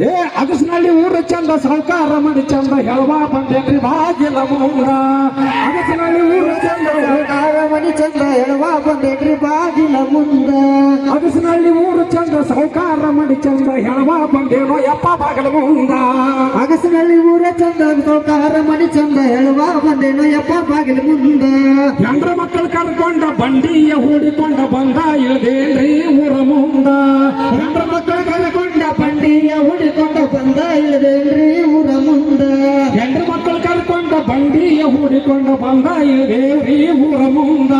ಏ ಅಗಸ್ನಲ್ಲಿ ಊರು ಚಂದ ಸಾವುಕಾರ ಮಾಡಿ ಚಂದ ಹೇಳುವ ಬಂದೇನ್ರಿ ಬಾಗಿಲ ಮುಂದ ಅಗಸ್ನಲ್ಲಿ ಊರು ಚಂದ ಸಾವುಕಾರ ಮನಿ ಚಂದ ಹೇಳುವ ಬಂದೇನ್ರಿ ಬಾಗಿಲ ಮುಂದ. ಅಗಸ್ನಲ್ಲಿ ಊರು ಚಂದ ಸಾವುಕಾರ ಮಡಿ ಚಂದ ಹೇಳುವ ಬಂದೇನೋ, ಯಪ್ಪ ಬಾಗಿಲ ಮುಂದ. ಅಗಸ್ನಲ್ಲಿ ಊರ ಚಂದ ಸಾವುಕಾರ ಮನಿ ಚಂದ ಹೇಳುವ ಬಂದೇನೋ, ಯಪ್ಪ ಬಾಗಿಲ ಮುಂದ. ಹೆಂಡ್ರ ಮಕ್ಕಳು ಕರ್ಕೊಂಡ ಬಂಡಿಯ ಹೂಡಿಕೊಂಡ ಬಂದ ಇಳದೇನ್ರಿ ಊರ ಮುಂದ. ಹೆಂಡ್ರ ಮಕ್ಕಳು ಹೂಡಿಕೊಂಡ ಬಂದ ಇಳದೇನ್ರಿ ಊರ ಮುಂದ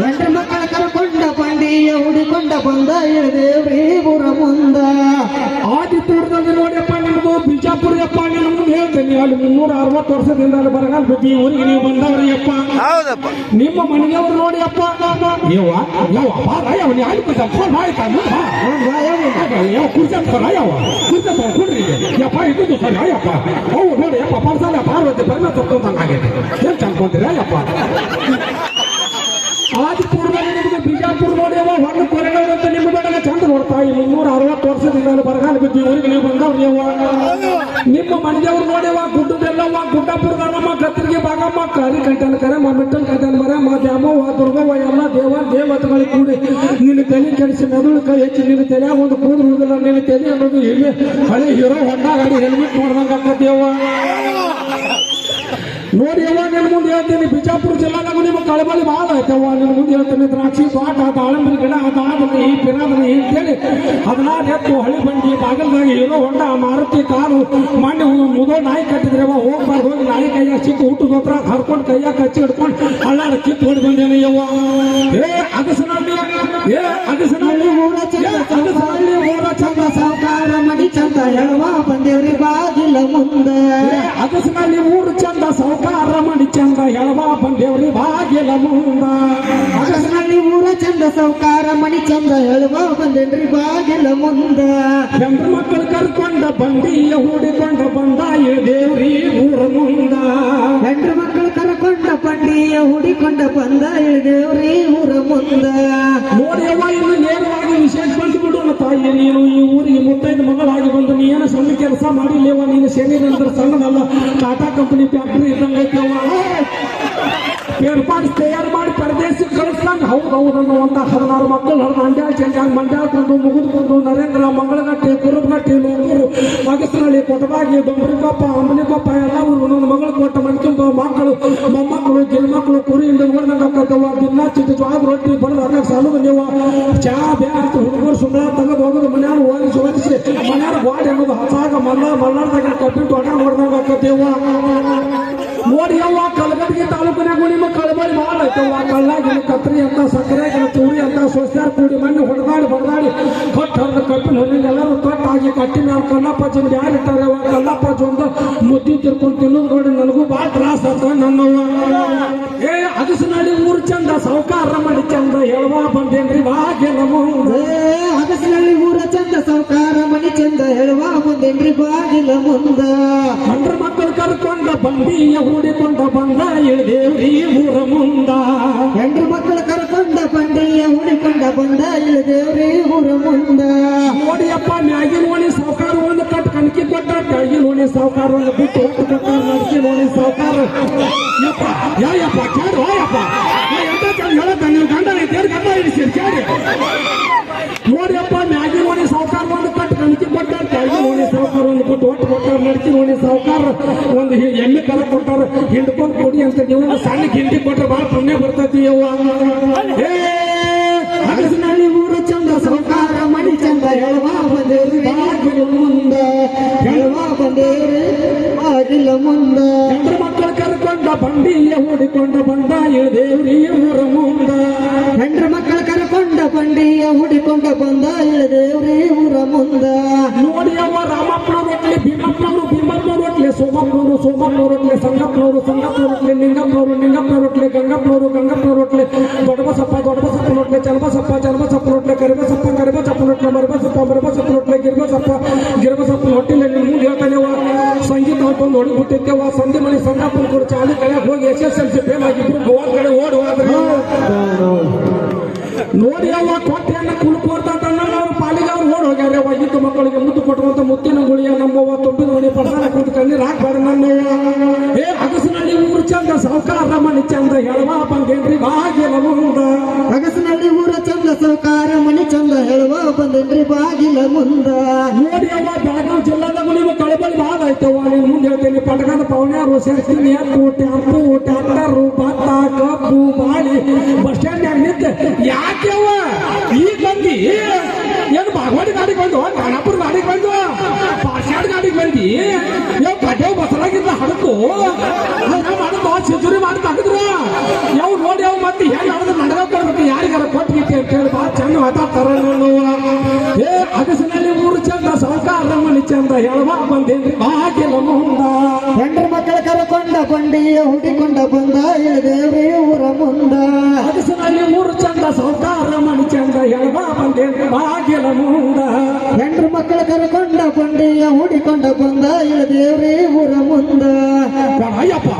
ಹೆಂಡ್ರ ಮಕ್ಕಳ ಕರೆಕೊಂಡ ಬಂಡಿಯ ಹುಡಿಕೊಂಡ ಬಂದ ಇಳದೇವ್ರಿ ಊರ ಮುಂದ ಆದಿತ್ಯದಲ್ಲಿ ನೋಡಿಯಪ್ಪ ನಿಮ್ದು ಬಿಜಾಪುರಯಪ್ಪ ನಿನ್ನ ಮುಂದೆ ಹೇಳ್ತೇನೆ. ಅಲ್ಲಿ ಮುನ್ನೂರ ಅರವತ್ತು ವರ್ಷದಿಂದ ಅಲ್ಲಿ ಬರಗಾಲ ಬಿದ್ದು ಊರಿಗೆ ನೀವು ಬಂದವ್ರಿಯಪ್ಪ. ಹೌದಪ್ಪ. ನಿಮ್ಮ ಮನೆಯವರು ನೋಡಿಯಪ್ಪ ನೀವು ಯಾವ ಬಾರ ಯಾವ ನೀ ಅಲ್ಲಿ ಬಿದ್ದ ಫೋನ್ ಆಯ್ತಾ. ಯಾವ ಕುರ್ಚಿ ಸರ ಯಾವ ಕುರ್ಚಿ ಸರ ಕೊಡ್ರಿ. ಯಪ್ಪ ಇದ್ದು ಸರಿ ಅಯ್ಯಪ್ಪ ಅವು ನೋಡಿ ಯಪ್ಪ ಪರ್ಸಲ್ಲ ಪಾರ್ವತಿ ಪರಿಣಾಮ ತಕ್ಕೊಂಡಂಗೆ ಆಗೈತೆ ಏನ್ ಚಂದ್ಕೊಂತೀರ ಯಪ್ಪ ನಿಮ್ಮ ಬೆಳಗ್ಗೆ ಚಂದ ನೋಡ್ತಾ ಈ ಮುನ್ನೂರ ಅರವತ್ತು ವರ್ಷದಿಂದ ಅಲ್ಲಿ ಬರಗಾಲ ಬಿದ್ದು ಊರಿಗೆ ನೀವು ಬಂದವ್ರು ನೀವು ನಿಮ್ಮ ಮನೆದೇವ್ರು ನೋಡ್ಯವ ಗುಡ್ಡದೆಲ್ಲವ ಗುಡ್ಡಾಪುರದ ನಮ್ಮ ಕತ್ತಿರಿಗೆ ಭಾಗಮ್ಮ ಕಾರಿ ಕಂಟಲ್ ಕರಮ್ಮ ಮಿಟ್ಟಲ್ ಕಂಟಲ್ ಮರಮ್ಮ ದ್ಯಾಮವ್ವ ದುರ್ಗವ್ವ ಎಲ್ಲ ದೇವ ದೇವತೆಗಳು ಕೂಡಿ ನಿನ್ನ ತಲೆ ಕೆಡಿಸಿ ಮೆದುಳು ಕೈ ಹೆಚ್ಚಿ ನಿನ್ನ ತಲೆ ಒಂದು ಕೂದಲು ಉಳಿದಿಲ್ಲ ನಿನ್ನ ತಲೆ ಅನ್ನೋದು ಇಲ್ಲಿ ಹಳೆ ಹೀರೋ ಹೊಂಡ ಗಾಡಿ ಹೆಲ್ಮೆಟ್ ನೋಡ್ದಂಗ ಆಕತ್ತೇವ ನೋಡಿ ಯವ್ವ ನಿನ್ ಮುಂದೆ ಹೇಳ್ತೀನಿ. ಬಿಜಾಪುರ ಜಿಲ್ಲಾದಾಗ ಕಳಬಳಿ ಭಾಳ ಯಾವಾಗ ನಿನ್ನ ಮುಂದೆ ಹೇಳ್ತೀನಿ. ದ್ರಾಕ್ಷಿ ತೋಟ ಆಳಂಬರಿ ಗಿಡ ಅದಾದ್ರಿ ಈ ಪಿರಾದ್ರಿ ಅಂತೇಳಿ ಹದಿನಾರು ಎತ್ತು ಹಳಿ ಬಂಡಿ ಬಾಗಲ್ದಾಗ ಏನೋ ಹೊಂಡ ಮಾರುತಿ ಕಾರು ಮಾಡಿ ಮುದೋ ನಾಯಿ ಕಟ್ಟಿದ್ರವ ಹೋಗ್ಬಾರ್ದು ಹೋಗಿ ನಾಯಿ ಕೈಯಾಗ ಚಿಕ್ಕ ಹುಟ್ಟು ಹತ್ರ ಹರ್ಕೊಂಡು ಕೈಯಾಗ ಕಚ್ಚಿ ಹಿಡ್ಕೊಂಡು ಹಳ್ಳಾರ ಕಿತ್ತು ಹೊಡಿ ಬಂದೇನೆ ಯವ್ವ ಏ ಅಗಸನಹಳ್ಳಿ ಏ ಅಗಸನಹಳ್ಳಿ ಊರ ಚಂದ ಅಗಸನಹಳ್ಳಿ ಊರ ಚಂದ ಮಡಿ ಚಂದ ಹೇಳುವ ಬಂದೇವ್ರಿ ಬಾಗಿಲ ಮುಂದ. ಅಗಸನಲ್ಲಿ ಊರು ಚಂದ ಸಾವುಕಾರ ಮಣಿ ಚಂದ ಹೇಳವ ಬಂದೇವ್ರಿ ಬಾಗಿಲ ಮುಂದ ಅಗಸನಲ್ಲಿ ಊರ ಚಂದ ಸಾವುಕಾರ ಮನಿ ಚಂದ ಹೇಳುವ ಬಂದೇನ್ರಿ ಬಾಗಿಲ ಮುಂದ ಹೆಂಡ್ರ ಮಕ್ಕಳು ಕರ್ಕೊಂಡ ಬಂಡಿಯ ಹೂಡಿಕೊಂಡ ಬಂದ ದೇವ್ರಿ ಊರ ಮುಂದ ಹೆಂಡ್ರ ಮಕ್ಕಳು ಕರಕೊಂಡ ಬಂಡಿಯ ಹುಡಿಕೊಂಡ ಬಂದ ಇಳಿದೇವ್ರಿ ಊರ ನಂತರ ಸಣ್ಣದಲ್ಲ ಟಾಟಾ ಕಂಪನಿ ಫ್ಯಾಕ್ಟ್ರಿ ಇದ್ದಂಗೆ ಏರ್ಪಾಡು ತಯಾರು ಮಾಡಿ ಪರದೇಶಕ್ಕೆ ಕಳಿಸ್ದಂಗ ಹೌದು ಹೌದು ಅನ್ನೋ ಒಂದು ಹದಿನಾರು ಮಕ್ಕಳು ಹರಿದು ಮಂಡ್ಯಾಳ ಮಂಡ್ಯ ಕುಂದು ಮುಗಿದುಕೊಂಡು ನರೇಂದ್ರ ಮಂಗಳಗಟ್ಟೆ, ಕುರುಬಗಟ್ಟೆ ಲೋಕೂರು ಮಗಸನಹಳ್ಳಿ ಕೊಟಬಾಗಿ ದೊಂಬರಿಕೊಪ್ಪ ಅಮ್ಮನಿಕೊಪ್ಪ ಎಲ್ಲ ಒಂದೊಂದು ಮಗಳು ಕೊಟ್ಟ ಮನ್ಕೊಂಬ ಮಕ್ಕಳು, ಮೊಮ್ಮಕ್ಕಳು ಗಿಲ್ಮಕ್ಕಳು ಕುರಿ ಹಿಂದೆ ಓಡ್ದಂಗ ಹಾಕತ್ತವ ದಿನ ಚಿಕ್ಕ ಜ್ವಾದ ರೊಟ್ಟಿ, ಬಡದು ಅದಕ್ಕೆ ಸಣ್ಣದು ನೀವು. ಚಾ ಬ್ಯಾಗ್ ಹುಡುಗರು ಸುಮ್ಮನೆ ತೆಗೆದು ಹೋಗೋದು, ಮನ್ಯಾಗ ಓದಿಸಿ ಓದಿಸಿ ಮನ್ಯಾಗ ಗಾಡಿ ಅನ್ನೋದು ಹಸಾಗ, ಮಲ್ಲ ಮಲ್ಲಾರ್ದಾಗ ಕಬ್ಬಿಟ್ಟು ಅಡ ಹೊಡೆದಂಗ ಹಾಕತ್ತೇವ ನೋಡಿ ಅವ್ವ ಕಲಗಟ್ಟಿಗೆ ನಿಮ್ಮ ಕಳ್ಳಾಗಿನ ಕತ್ರಿ ಅಂತ ಸಕ್ಕರೆಗಿನ ತೂರಿ ಅಂತ ಸೊಸ್ಯಾರ ಕೂಡಿ ಮಣ್ಣು ಹೊಡೆದಾಡಿ ಹೊಡೆದಾಡಿ ಕೊಟ್ಟು ಹರಿದು ಕಪ್ಪಿನ ಹೊರಗೆ ಎಲ್ಲರೂ ತೊಟ್ಟಾಗಿ ಕಟ್ಟಿ ಮೇಲೆ ಕಲ್ಲಪ್ಪ ಜನ ಯಾರು ಇಟ್ಟಾರೆ ಅವ್ವ? ಕಲ್ಲಪ್ಪ ಜೊಂದು ಮುದ್ದಿ ತಿರ್ಕೊಂಡು ತಿನ್ನೋದು ನೋಡಿ ನನಗೂ ಭಾಳ ತ್ರಾಸ ಆತ ನನ್ನವ್ವ. ಏ ನಾಡಿ ಊರು ಚಂದ ಸಾವುಕಾರ ಮಾಡಿ ಚಂದ ಹೇಳುವ ಬಂದೇನ್ರಿ ಭಾಗ್ಯ ನಮೋ ಏ ಅಗಸನಲ್ಲಿ ಊರ ಚಂದ ಸಾವುಕಾರ ಮನಿ ಚಂದ ಹೇಳುವ ಬಂದೇನ್ರಿ ಬಾಗಿಲ ಮುಂದ. ಮಕ್ಕಳು ಕರ್ಕೊಂಡ ಬಂಡಿಯ ಹೂಡಿಕೊಂಡ ಬಂದ ಇಳಿದೇವ್ರಿ ಊರ ಮುಂದ ಹೆಂಡ್ರ ಮಕ್ಕಳು ಕರಕೊಂಡ ಬಂಡಿಯ ಹುಡಿಕೊಂಡ ಬಂದ ಇಳಿದೇವ್ರಿ ಊರ ಮುಂದ ಕೊಡಿ ಅಂತ ನೀವು ಸಣ್ಣ ಹಿಂಡಿ ಕೊಟ್ರೆ ಭಾಳ ಪುಣ್ಯ ಬರ್ತೈತಿ ಯವ್ವ ಏ ಅಗಸನಲ್ಲಿ ಊರ ಚಂದ ಸಾವುಕಾರ ಮನಿ ಚಂದ ಹೇಳುವ ಬಂದೇವ್ರಿ ಬಾಗಿಲ ಮುಂದ ಹೇಳುವ ಬಂದೇವ್ರಿ ಬಾಗಿಲ ಮುಂದ ಹೆಂಡ್ರ ಮಕ್ಕಳು ಕರ್ಕೊಂಡ ಬಂಡಿಯ ಹೂಡಿಕೊಂಡ ಬಂದ ಇಳದೇವ್ರಿ ಊರ ಮುಂದ ಹೆಂಡ್ರ ಮಕ್ಕಳ ಕರಕೊಂಡ ಬಂಡಿಯ ಹುಡಿಕೊಂಡ ಬಂದ ಇಳಿದೇವ್ರಿ ಊರ ಮುಂದ ನೋಡಿ ಅವ ರಾಮಪ್ಪನವ್ರು ಒಟ್ಲಿ ಭೀಮಪ್ಪನವರು ಭೀಮಪ್ಪನವ್ರು ಒಟ್ಲಿ ಸೋಮಪ್ಪನವರು ಸೋಮಪ್ಪನವ್ರು ಒಟ್ಲಿ ಸಂಗಪ್ಪನವರು ಸಂಗಪ್ಪನವ್ರು ಒಟ್ಲಿ ನಿಂಗಪ್ಪನವರು ನಿಂಗಪ್ಪನವ್ರು ಒಟ್ಲಿ ಗಂಗಪ್ಪನವರು ಗಂಗಪ್ಪನವ್ರು ಒಟ್ಲಿ ದೊಡ್ಡಬಸಪ್ಪ ದೊಡ್ಡಬಸಪ್ಪನ ಒಟ್ಲಿ ಚಲಬಸಪ್ಪ ಚಲಬಸಪ್ಪನ ಒಟ್ಲಿ ಕರಿಬಸಪ್ಪ ಕರಿಬಸಪ್ಪನ ಒಟ್ಲಿ ಮರಬಸಪ್ಪ ಮರಬಸಪ್ಪನ ಒಟ್ಲಿ ಗಿರ್ಬಸಪ್ಪ ಗಿರ್ಬಸಪ್ಪನ ಹೊಟ್ಟಿಲ್ಲ ನಿನ್ ಮುಂದೆ ಹೇಳ್ತಾನೆ ಅವ ಸಂಗೀತ ಹೊತ್ತೊಂದು ಹೊಡಿ ಬಿಟ್ಟಿದ್ದೇವ ಸಂಧಿ ಮಳಿ ಸಂಗಪ್ಪನ ಕೂಡ ಚಾಲಿ ಕಡೆ ಹೋಗಿ S S L C fail ಆಗಿಬ್ರು Goa ಕಡೆ ಓಡಿ ಹೋದ್ರಿ ನೋಡಿ ಅವ ಕೊಟ್ಟೆಯನ್ನ ಕುಳ್ಕೋರ್ತ ಅವ್ರ ಪಾಲಿಗೆ ಅವ್ರು ಓಡ್ ಹೋಗ್ಯಾರ ಅವ ಇದ್ದ ಮಕ್ಕಳಿಗೆ ಮುದ್ದು ಕೊಟ್ಟುವಂತ ಮುತ್ತಿನ ಗುಳಿಯ ಅವಧಾನ ಕುತ್ಕೊಂಡು ರಾಕ್ ಬೇಡ ಏ ಅಗಸನಹಳ್ಳಿ ಊರು ಚಂದ ಸೌಕಾರ ಮನೆ ಚಂದ ಹೇಳುವ ಬಂದೇನ್ರಿ? ಬಾಗಿಲ ಮುಂದ. ಅಗಸನಹಳ್ಳಿ ಊರ ಚಂದ ಸೌಕಾರ ಮನೆ ಚಂದ ಹೇಳುವ ಬಂದೇನ್ರಿ? ಬಾಗಿಲ ಮುಂದ. ನೋಡಿ ಅವ ಬೆಳಗಾವ್ ಜಿಲ್ಲಾದ ನೀವು ಕಳಬಳಿ ಬಾದ ಆಯ್ತವ ನೀನು ಮುಂದೆ ಹೇಳ್ತೀನಿ ಪಟಕದ ಪವನ್ಯಾರು ಸೇರ್ತೀನಿ ಎತ್ತು ಟ್ಯಾಂಪು ಟ್ಯಾಕ್ಟರು ಭತ್ತ ಕಬ್ಬು ಬಾಳಿ. ಬಸ್ ಸ್ಟ್ಯಾಂಡ್ ನಿಂತ. ಯಾಕೆವ ಈಗ ಬಂದಿ? ಏನು ಬಾಗವಾಡಿ ಗಾಡಿಗೆ ಬಂದು ಗಾಣಾಪುರ ಗಾಡಿಗೆ ಬಂದು? ಬಂದಿ ಯಾವ ಬಸರಾಗಿದ್ದ ಹಡಕು ಮಾಡಿ ತೆಗೆದ್ರ ಯಾವ ನೋಡಿ, ಯಾವ ಮತ್ತೆ ಹೇಗೆ ನಡೆದ ಕೊಡ್ಬೇಕು, ಯಾರಿಗಾರ ಕೊಟ್ಬಿಟ್ಟು ಅಂತ ಹೇಳಿ ಬಹಳ ಚಂದ ಮಾತಾಡ್ತಾರ ಏ, ಅಗಸಿನಲ್ಲಿ ಮೂರು ಚಂದ ಸಾವುಕಾರ ಮನಿ ಚಂದ ಹೇಳುವ ಬಂದೇನ್ರಿ? ಬಾಗಿಲ ಮುಂದ ಬಂಡಿಯ ಹುಡಿಕೊಂಡ ಬಂದ ಇಳದೇವ್ರಿ ಊರ ಮುಂದ ಅಗಸಿನಲ್ಲಿ ಊರು ಚಂದ ಸಾವುಕಾರ ಮನಿ ಚಂದ ಹೇಳುವ ಬಂದೇನ್ರಿ ಬಾಗಿಲ ಮುಂದ ಹೆಂಡ್ರ ಮಕ್ಕಳ ಕರಕೊಂಡ ಬಂಡಿಯ ಹುಡಿಕೊಂಡ ಬಂದ ಇಳದೇವ್ರಿ ಊರ ಮುಂದ ಬೇಡ, ಅಯ್ಯಪ್ಪ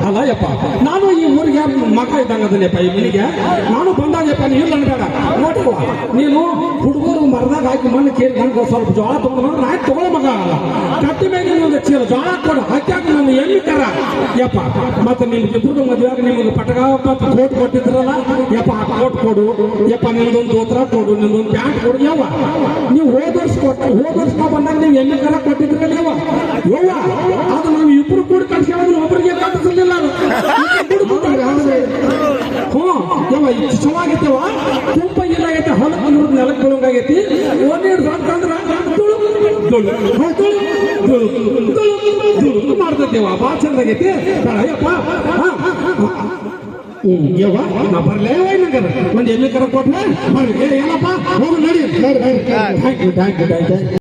ಅಲ್ಲ ಅಯ್ಯಪ್ಪ ನಾನು ಈ ಊರಿಗೆ ಮಗ ಇದ್ದಂಗ ಅದನ್ನೆಪ್ಪ ಈ ಮನೆಗೆ ನಾನು ಬಂದಾಗಪ್ಪ ನೀ ಇಲ್ಲ ಬೇಡ ನೋಡ್ಕೋ ನೀನು ಹುಡುಗರು ಮರದಾಗ ಹಾಕಿ ಮಣ್ಣು ಕೇಳಿ ನನಗೆ ಸ್ವಲ್ಪ ಜೋಳ ತಗೊಂಡು ಬಂದ್ರೆ ನಾಯಿ ತಗೊಳ್ಳೋ ಮಗ ಅಲ್ಲ ಕಟ್ಟಿ ಮೇಲೆ ಒಂದು ಚೀಲ ಜೋಳ ಕೊಡು ಹಾಕ್ಯಾಕ ನಾನು ಎಲ್ಲಿ ಕರ ಯಪ್ಪ, ಮತ್ತೆ ನಿಮ್ಗೆ ಇಬ್ಬರು ಮದುವೆಯಾಗ ನಿಮಗೆ ಪಟಕ ಮತ್ತು ಕೋಟ್ ಕೊಟ್ಟಿದ್ರಲ್ಲ? ಯಪ್ಪ, ಆ ಕೋಟ್ ಕೊಡು. ಯಪ್ಪ, ನಿಮ್ದೊಂದು ದೋತ್ರ ಕೊಡು, ನಿಮ್ದೊಂದು ಪ್ಯಾಂಟ್ ಕೊಡು. ಯಾವ ನೀವು ಹೋದ ವರ್ಷ ಕೊಟ್ಟು ಹೋದ ಬಂದಾಗ ನೀವು ಎಲ್ಲಿ ಕರ ಕೊಟ್ಟಿದ್ರಲ್ಲ? ತುಳು ಮಾಡ್ತೈತೆವ ಭಾಳ ಚಂದಾಗೈತಿ ಅಯ್ಯಪ್ಪ. ಯವ್ವ ನಾ ಬರ್ಲೇ ನಂಗರ. ಒಂದು ಎಮ್ಮೆ ಕರ ಕೊಟ್ರೆ ಬರ್ಲಿ. ಏನಪ್ಪ? ಹೋಗು ನಡಿ. Thank you thank you thank you